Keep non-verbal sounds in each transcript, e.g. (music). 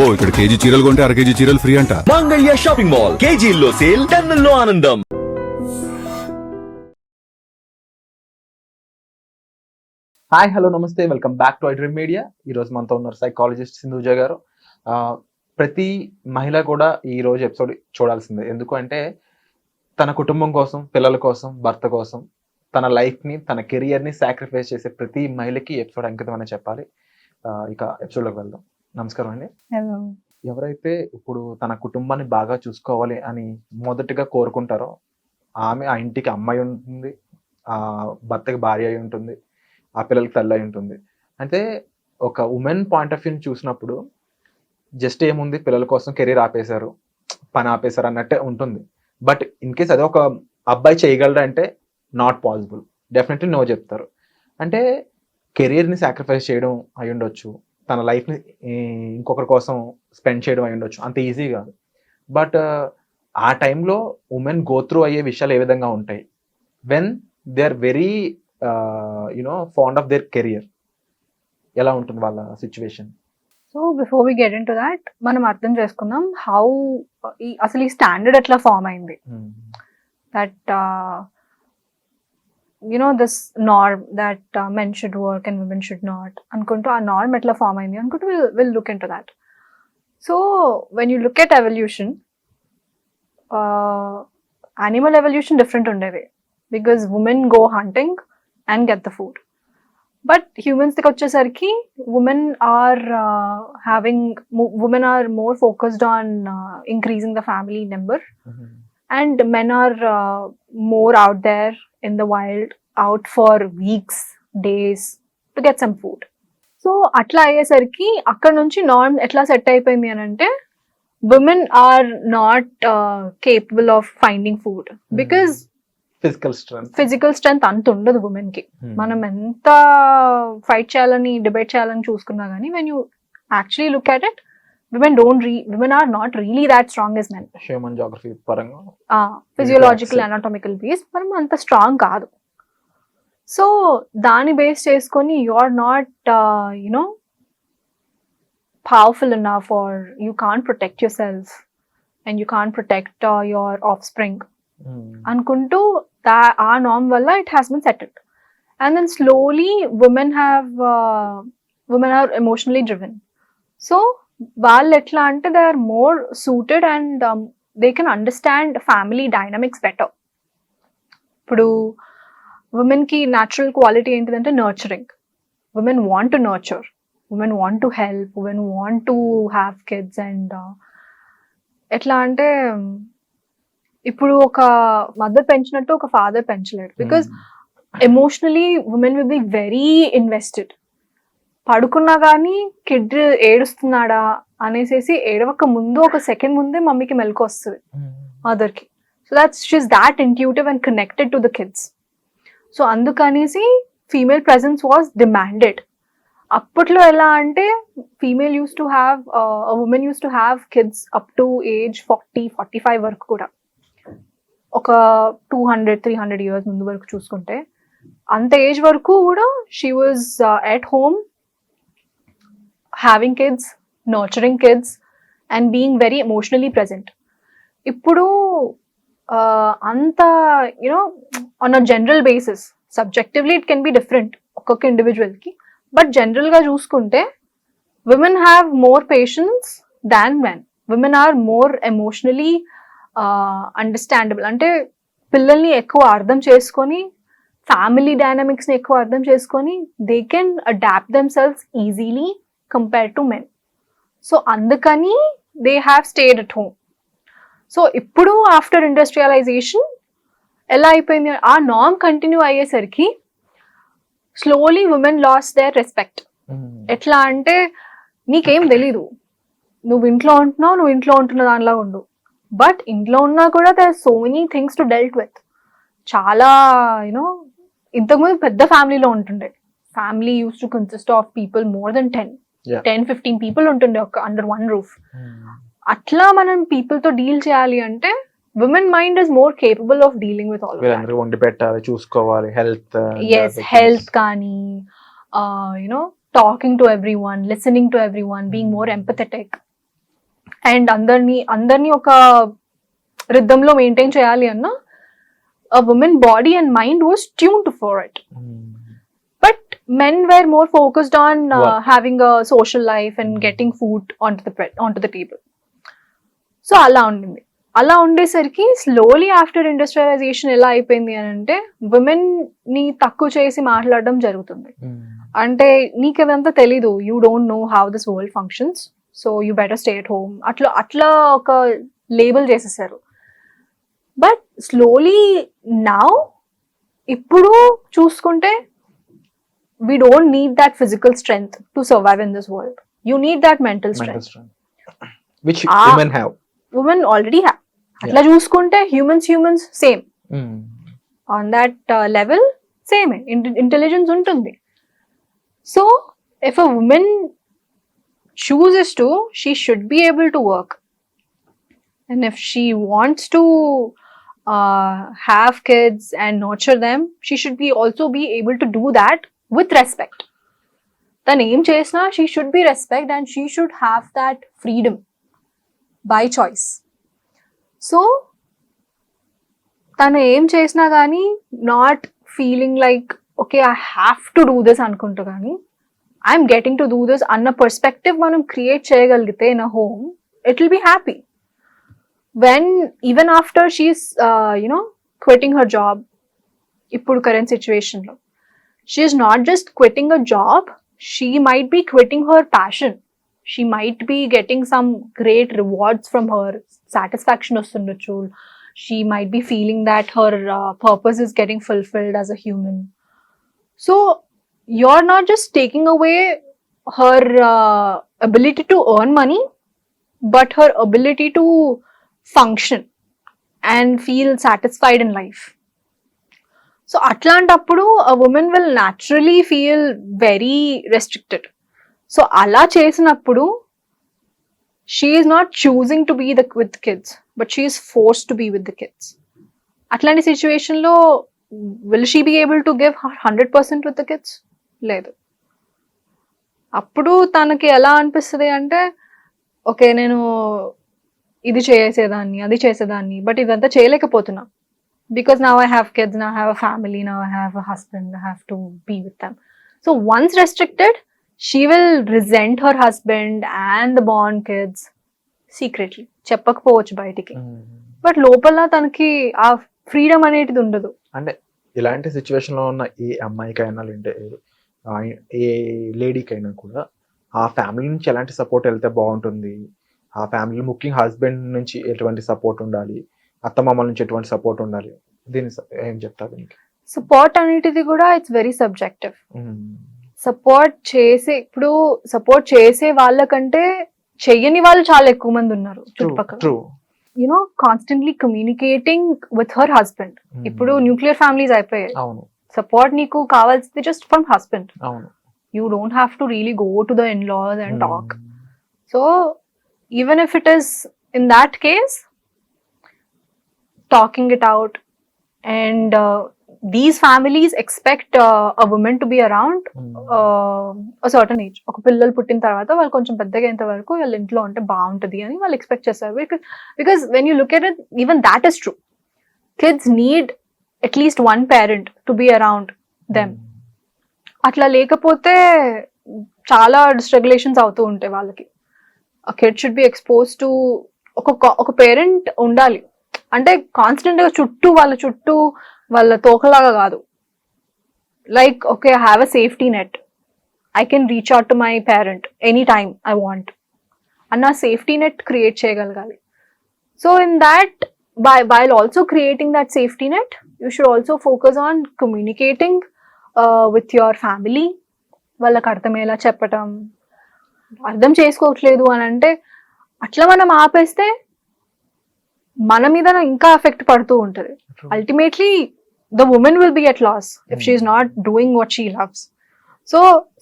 అబ్బో ఇక్కడ కేజీ చీరలు కొంటే అర కేజీ చీరలు ఫ్రీ అంట. మంగళ్య షాపింగ్ మాల్ కేజీల్లో సేల్ టన్నుల్లో ఆనందం. హాయ్ హలో నమస్తే. Welcome back to iDream media. ఈ రోజు మనతో ఉన్నారు సైకాలజిస్ట్ సింధుజ గారు. ఆ, ప్రతి మహిళ కూడా ఈ రోజు ఎపిసోడ్ చూడాల్సిందే. ఎందుకు అంటే తన కుటుంబం కోసం పిల్లల కోసం భర్త కోసం తన లైఫ్ని తన కెరియర్ని సాక్రిఫైస్ చేసే ప్రతి మహిళకి ఎపిసోడ్ అంకితం అని చెప్పాలి. ఇక episode లోకి వెళ్దాం. నమస్కారం అండి. హలో. ఎవరైతే ఇప్పుడు తన కుటుంబాన్ని బాగా చూసుకోవాలి అని మొదటగా కోరుకుంటారో ఆమె ఆ ఇంటికి అమ్మాయి ఉంటుంది ఆ భర్తకి భార్య అయి ఉంటుంది ఆ పిల్లలకి తల్లి అయి ఉంటుంది. అంటే ఒక ఉమెన్ పాయింట్ ఆఫ్ వ్యూ చూసినప్పుడు జస్ట్ ఏముంది? పిల్లల కోసం కెరీర్ ఆపేశారు పని ఆపేశారు అన్నట్టే ఉంటుంది. బట్ ఇన్ కేస్ అదే ఒక అబ్బాయి చేయగలడు అంటే నాట్ పాసిబుల్. డెఫినెట్లీ నో చెప్తారు. అంటే కెరీర్ని సాక్రిఫైస్ చేయడం అయి ఉండొచ్చు తన లైఫ్ని ఇంకొకరి కోసం స్పెండ్ చేయడం అయి ఉండొచ్చు. అంత ఈజీ కాదు. బట్ ఆ టైంలో ఉమెన్ గో త్రూ అయ్యే విషయాలు ఏ విధంగా ఉంటాయి? When they are very you know fond of their career. ఎలా ఉంటుంది వాళ్ళ situation? So before we get into that మనం అర్థం చేసుకుందాం హౌ అసలు ఈ స్టాండర్డ్ ఎట్లా ఫామ్ అయింది? That you know this norm that men should work and women should not అనుకుంటూ ఆ నార్మ్ ఎట్లా ఫామ్ అయింది అనుకుంటూ will will look into that so when you look at evolution animal evolution different ఉండేది because women go hunting and get the food but హ్యూమన్స్కి వచ్చేసరికి women are having women are more focused on increasing the family number and men are more out there in the wild out for weeks days to get some food so అట్లా అయ్యేసరికి అక్కడ నుంచి norm ఎట్లా set అయిపోయింది అని అంటే women are not capable of finding food because physical strength physical strength అంత ఉండదు ఉమెన్కి. మనం ఎంత ఫైట్ చేయాలని డిబేట్ చేయాలని చూసుకున్నా కానీ when you actually look at it women don't re women are not really that strong as men human geography పరంగా ఫిజియోలాజికల్ అనాటమికల్ బేస్ మనం అంత స్ట్రాంగ్ కాదు. సో దాన్ని బేస్ చేసుకొని you are not you know powerful enough or you can protect yourself and you can protect your offspring అనుకుంటూ దా ఆ నామ్ వల్ల it has been settled and then slowly women have women are emotionally driven so వాళ్ళు ఎట్లా అంటే they are more suited and they can understand family dynamics better ఇప్పుడు ఉమెన్కి న్యాచురల్ క్వాలిటీ ఏంటిదంటే nurturing women want to nurture women want to help women want to have kids and ఎట్లా అంటే ఇప్పుడు ఒక మదర్ పెంచినట్టు ఒక father పెంచలేడు. Because emotionally women will be very invested పడుకున్నా కానీ కిడ్ ఏడుస్తున్నాడా అనేసి ఏడవక ముందు ఒక సెకండ్ ముందే మమ్మీకి మెలకు వస్తుంది. మదర్కి so that's she's that intuitive and connected to the kids so అందుకనేసి ఫీమేల్ ప్రెజెన్స్ వాజ్ డిమాండెడ్ అప్పట్లో ఎలా అంటే female use to have women use to have kids up to age forty forty five వరకు కూడా. ఒక two hundred three hundred years ముందు వరకు చూసుకుంటే అంత ఏజ్ వరకు కూడా she was at home having kids nurturing kids and being very emotionally present ఇప్పుడు అంత you know on a general basis subjectively it can be different ఒక్కొక్క ఇండివిజువల్కి బట్ జనరల్గా చూసుకుంటే women have more patience than men women are more emotionally understandable అంటే పిల్లల్ని ఎక్కువ అర్థం చేసుకొని ఫ్యామిలీ డైనమిక్స్ని ఎక్కువ అర్థం చేసుకొని they can adapt themselves easily compare to men so అందుకని they have stayed at home so ఇప్పుడు ఆఫ్టర్ ఇండస్ట్రియలైజేషన్ ఎలా అయిపోయింది? ఆ నామ్ కంటిన్యూ అయ్యేసరికి slowly women lose their respect ఎట్లా అంటే నీకేం తెలీదు. నువ్వు ఇంట్లో ఉంటున్నావు నువ్వు ఇంట్లో ఉంటున్న దానిలా ఉండు. బట్ ఇంట్లో ఉన్నా కూడా there so many things to dealt with చాలా యూనో ఇంతకుముందు పెద్ద ఫ్యామిలీలో ఉంటుండే. Family use to consist of people more than ten. Ten fifteen people ఉంటుండే ఒక అండర్ వన్ రూఫ్ అట్లా మనం పీపుల్తో డీల్ చేయాలి అంటే women mind is more capable of dealing with all వీళ్ళందరూ వండి పెట్టాలి చూసుకోవాలి హెల్త్ ఎస్ హెల్త్ కానీ you know talking to everyone listening to everyone being more empathetic and అందరినీ అందరినీ ఒక రిద్ధంలో మెయింటైన్ చేయాలి అన్న a woman body and mind was tuned for it. But men were more focused on uh, having a social life and getting food onto the pre- onto the table. So అలా ఉండింది. అలా ఉండేసరికి slowly after industrialization ఎలా అయిపోయింది అని అంటే విమెన్ని తక్కువ చేసి మాట్లాడడం జరుగుతుంది. అంటే నీకు అదంతా తెలీదు you don't know how this world functions so you better stay at home అట్లా అట్లా ఒక లేబుల్ చేసేసారు. బట్ స్లోలీ నౌ ఇప్పుడు చూసుకుంటే We don't need that physical strength to survive in this world you need that mental strength which Ah. Women have women already have అట్లా చూసుకుంటే humans humans same on that level same intelligence ఉంటుంది so if a women chooses to she should be able to work and if she wants to uh, have kids and nurture them she should be also be able to do that with respect తను ఏం చేసినా she should be respect and she should have that freedom by choice so తను ఏం చేసినా కానీ not feeling like okay I have to do this అనుకుంటూ కానీ I'm getting to do this అన్న పర్స్పెక్టివ్ మనం క్రియేట్ చేయగలిగితే in a home it will be happy when even after she's you know quitting her job ఇప్పుడు current సిచ్యువేషన్లో she is not just quitting a job, she might be quitting her passion. She might be getting some great rewards from her satisfaction of Sundarchul. She might be feeling that her uh, purpose is getting fulfilled as a human. So, you're not just taking away her uh, ability to earn money, but her ability to function and feel satisfied in life. So అట్లాంటప్పుడు women will naturally feel very restricted so అలా చేసినప్పుడు she's not choosing to be the with kids but she's force to be with the kids అట్లాంటి సిచ్యువేషన్లో will she be able to give hundred percent with the kids లేదు. అప్పుడు తనకి ఎలా అనిపిస్తుంది అంటే ఓకే నేను ఇది చేసేదాన్ని అది చేసేదాన్ని బట్ ఇదంతా చేయలేకపోతున్నా. Because now I have kids నా have a family now I have a husband I have to be with them so once restricted she will resent her husband and the bond kids secretly చెప్పకపోవచ్చు బయటికి. But లోపల తనకి ఆ freedom అనేటిది ఉండదు. అంటే ఇలాంటి సిచ్యువేషన్లో ఉన్న ఏ అమ్మాయికైనా లేదంటే ఏ లేడీకైనా కూడా ఆ ఫ్యామిలీ నుంచి ఎలాంటి సపోర్ట్ వెళ్తే బాగుంటుంది? ఆ ఫ్యామిలీ ముఖ్యంగా హస్బెండ్ నుంచి ఎటువంటి సపోర్ట్ ఉండాలి? అత్తమామల నుంచి ఎటువంటి సపోర్ట్ ఉండాలి? దీని ఏం చెప్తారు దీనికి? సపోర్ట్ అనేటిది కూడా ఇట్స్ వెరీ సబ్జెక్టివ్ సపోర్ట్ చేసే ఇప్పుడు సపోర్ట్ చేసే వాళ్ళకంటే చెయ్యని వాళ్ళు చాలా ఎక్కువ మంది ఉన్నారు చుట్టుపక్కల. You know constantly communicating with her husband ఇప్పుడు న్యూక్లియర్ ఫ్యామిలీస్ అయిపోయాయి. అవును. సపోర్ట్ నీకు కావాల్సింది జస్ట్ ఫ్రమ్ హస్బెండ్ అవును. You don't have to really go to the in laws and talk. So even if it is in that case talking it out and these families expect a women to be around certain age ఒక పిల్లలు పుట్టిన తర్వాత వాళ్ళు కొంచెం పెద్దగా అయ్యేంత వరకు వాళ్ళ ఇంట్లో ఉంటే బాగుంటుంది అని వాళ్ళు ఎక్స్పెక్ట్ చేస్తారు. Because because when you look at it even that is true kids need at least one parent to be around them అట్లా లేకపోతే చాలా డిస్ట్రగులేషన్స్ అవుతూ ఉంటాయి వాళ్ళకి. Kid should be expose to ఒక ఒక పేరెంట్ ఉండాలి. అంటే కాన్స్టెంట్గా చుట్టూ వాళ్ళ చుట్టూ వాళ్ళ తోకలాగా కాదు. Like okay I have a safety net I can reach out to my parent any time I want అన్న సేఫ్టీ నెట్ క్రియేట్ చేయగలగాలి. So in that by while also creating that safety net you should also focus on communicating with your family వాళ్ళకి అర్థమయ్యేలా చెప్పటం. అర్థం చేసుకోవట్లేదు అని అంటే అట్లా మనం ఆపేస్తే మన మీద ఇంకా ఎఫెక్ట్ పడుతూ ఉంటుంది. Ultimately the woman will be at loss if she's not doing what she loves so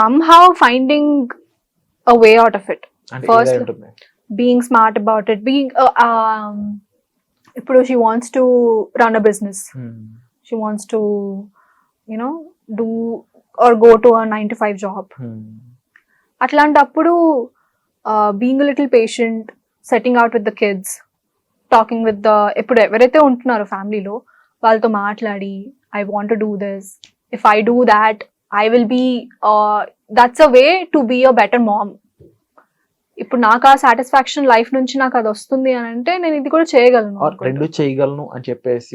somehow finding a way out of it smart about it being uh, um ఇప్పుడు she wants to run a business. Hmm. she wants to you know do or go to a 9 to 5 job. Hmm. అట్లాంటప్పుడు being little patient setting out with the kids talking with the ఇప్పుడు ఎవరైతే ఉంటున్నారో ఫ్యామిలీలో వాళ్ళతో మాట్లాడి I want do this if I do that I will be that's a way to be a better mom ఇప్పుడు నాకు ఆ సాటిస్ఫాక్షన్ లైఫ్ నుంచి నాకు అది వస్తుంది అని అంటే నేను ఇది కూడా చేయగలను. రెండు చేయగలను అని చెప్పేసి.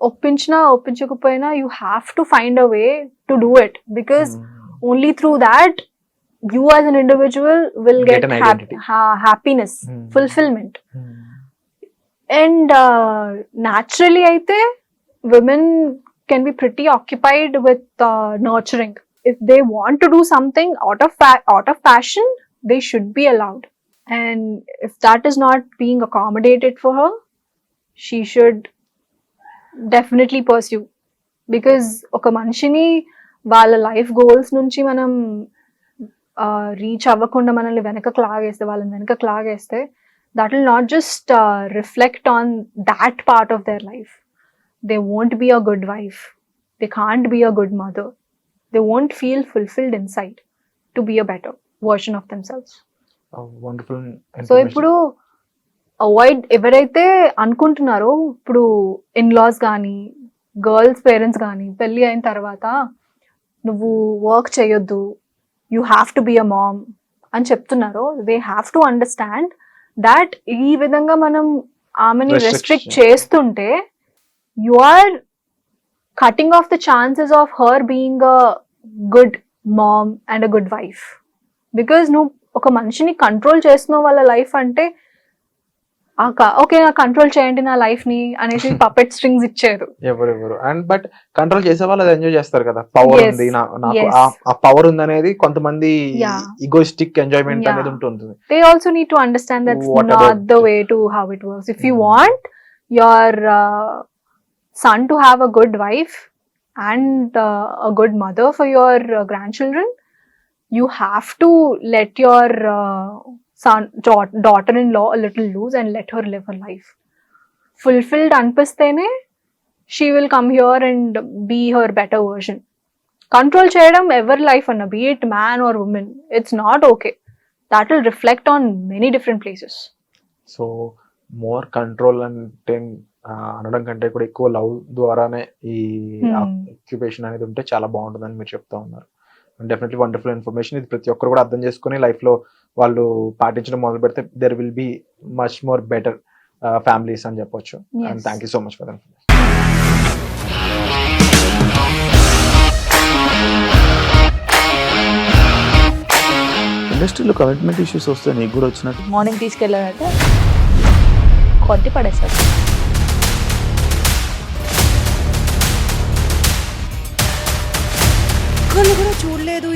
ఒప్పించినా ఒప్పించకపోయినా you have to find a way to do it because Hmm. only through that you as an individual will Get get, and naturally అయితే women can be pretty occupied with nurturing if they want to do something out of out of fashion they should be allowed and if that is not being accommodated for her she should definitely pursue because ఒక మనిషిని వాళ్ళ life goals నుంచి మనం reach అవ్వకుండా మనల్ని వెనక క్లాగేస్తే వాళ్ళని వెనక క్లాగేస్తే that will not just uh, reflect on that part of their life. They won't be a good wife. They can't be a good mother. They won't feel fulfilled inside to be a better version of themselves. Wonderful so ఇప్పుడు avoid ఎవరైతే అనుకుంటున్నారో ఇప్పుడు in-laws కానీ girls parents కానీ పెళ్ళి అయిన తర్వాత నువ్వు వర్క్ చేయొద్దు you have to be a mom అని చెప్తున్నారో they have to understand that ఈ విధంగా మనం ఆమెని. రెస్ట్రిక్ట్ చేస్తుంటే you are cutting off the chances of her being a good mom and a good wife because నువ్వు ఒక మనిషిని కంట్రోల్ చేస్తున్నావు వాళ్ళ లైఫ్ అంటే ఓకే కంట్రోల్ చేయండి నా లైఫ్ని అనేసి (laughs) పపెట్ స్ట్రింగ్స్ ఇచ్చారు. ఎవరు ఎవరు అండ్ బట్ కంట్రోల్ చేసే వాళ్ళు అది ఎంజాయ్ చేస్తారు కదా? పవర్ ఉంది ఆ పవర్ ఉంది అనేది కొంతమంది ఈగోస్టిక్ ఎంజాయ్మెంట్ అనేది ఉంటుంది they also need to understand that's not the way to how it works if you want your son to have a good wife and a good mother for your grandchildren you have to let your daughter in law little loose and let her live her life fulfilled అనిపిస్తేనే she will come here and be her better version control చేయడం ఎవరి life అన్న be it man or women it's not okay that will reflect on many different places so more control అంటే అనడం కంటే కూడా ఎక్కువ love ద్వారానే ఈ ఆక్యుపేషన్ అనేది ఉంటే చాలా బాగుంటుంది అని మీరు చెప్తా ఉన్నారు. డెఫినెట్లీ వండర్ఫుల్ ఇన్ఫర్మేషన్ ఇది ప్రతి ఒక్కరు కూడా అర్థం చేసుకుని లైఫ్లో వాళ్ళు పాటించడం మొదలు పెడితే there will be much more better families అని చెప్పొచ్చు. And. Thank you so much for that ఇండస్ట్రీలో కమిట్మెంట్ ఇష్యూస్ వస్తే నీకు కూడా వచ్చినట్టు? మార్నింగ్ తీసుకెళ్ళాడంటే కొట్టి పడేశాడు